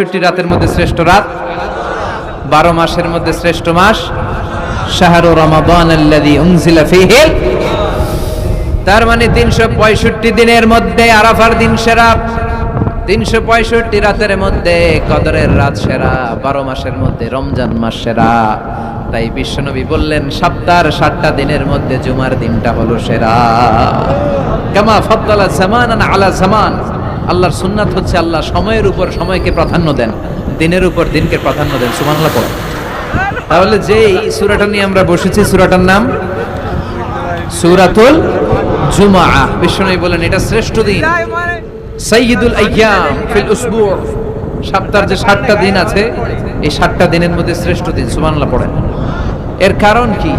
ছুটি রাতের মধ্যে শ্রেষ্ঠ রাত, বারো মাসের মধ্যে শ্রেষ্ঠ মাস, শাহরু রমাদান তার মানে তিনশো পঁয়ষট্টি দিনের মধ্যে আরাফার দিন সেরা, তিনশো পঁয়ষট্টি রাতের মধ্যে কদরের রাত সেরা, বারো মাসের মধ্যে রমজান মাস সেরা। তাই বিশ্বনবী বললেন, সপ্তাহের সাতটা দিনের মধ্যে জুমার দিনটা হলো সেরা। কামা ফদ্দালা জামান আলা জামান। আল্লাহর সুন্নাত হচ্ছে আল্লাহ সময়ের উপর সময়কে প্রাধান্য দেন, দিনের উপর দিনকে প্রাধান্য দেন। পড়ো। তাহলে যে এই সূরাটা নিয়ে আমরা বসেছি, সূরাটার নাম? সূরাতুল জুমআ। বিশ্বনবী বলেন, এটা শ্রেষ্ঠ দিন। সাইয়্যিদুল আইয়াম ফিল সপ্তাহের যে সাতটা দিন আছে, এই সাতটা দিনের মধ্যে শ্রেষ্ঠ দিন। সুবহানাল্লাহ পড়েন। এর কারণ কি?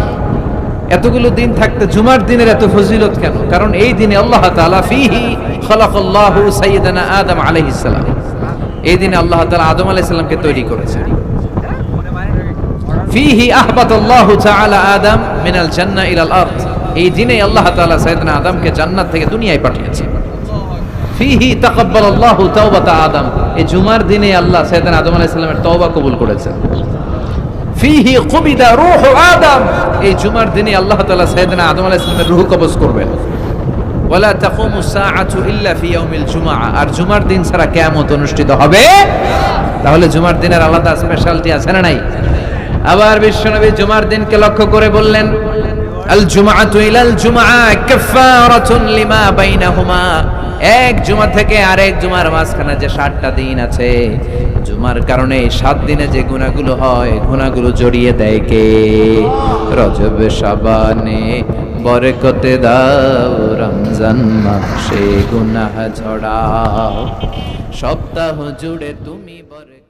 এতগুলো দিন থাকতে জুমার দিনের এত ফজিলত কেন? কারণ এই দিনে আল্লাহ তাআলা ফিহি খালাকাল্লাহু সাইয়্যিদানা আদম আলাইহিস এই দিনে আল্লাহ তাআলা আদম আলাইহিস তৈরি করেছেন। ফিহি আহবাতাল্লাহু তাআলা আদম মিনাল জান্নাহ ইলাল আরদ। এই দিনে আল্লাহ তাআলা সাইয়েদনা আদমকে জান্নাত থেকে দুনিয়ায় পাঠিয়েছেন। ফিহি তাকাব্বালাল্লাহু তাওবাতা আদম। এই জুমার দিনে আল্লাহ সাইয়েদনা আদম আলাইহিস তওবা কবুল করেছেন। ফিহি কুবিদা রূহ আদম। এই জুমার দিনে আল্লাহ তাআলা সাইয়েদনা আদম কবজ করবেন। ওয়ালা তাকুমু সাআতু ইল্লা ফি ইয়াউমিল জুমআ। আর জুমার দিন ছাড়া কিয়ামত অনুষ্ঠিত হবে তাহলে জুমার দিনের আলাদা স্পেশালিটি আছে না নাই? আবার বিশ্বনবী জুমার দিনকে লক্ষ্য করে বললেন, আল জুমআতু ইলাল জুমআ কাফারাতুন লিমা বাইনাহুমা। এক জুমা থেকে আরেক জুমার মাঝখানে যে সাতটা দিন আছে, জুমার কারণে সাত দিনে যে গুণাগুলো হয়, গুণাগুলো জড়িয়ে দেয় কে? রজব সাবানে বরকতে দাও, রমজান মাসে গুনাহ ঝড়াও। সপ্তাহ জুড়ে তুমি বরকতে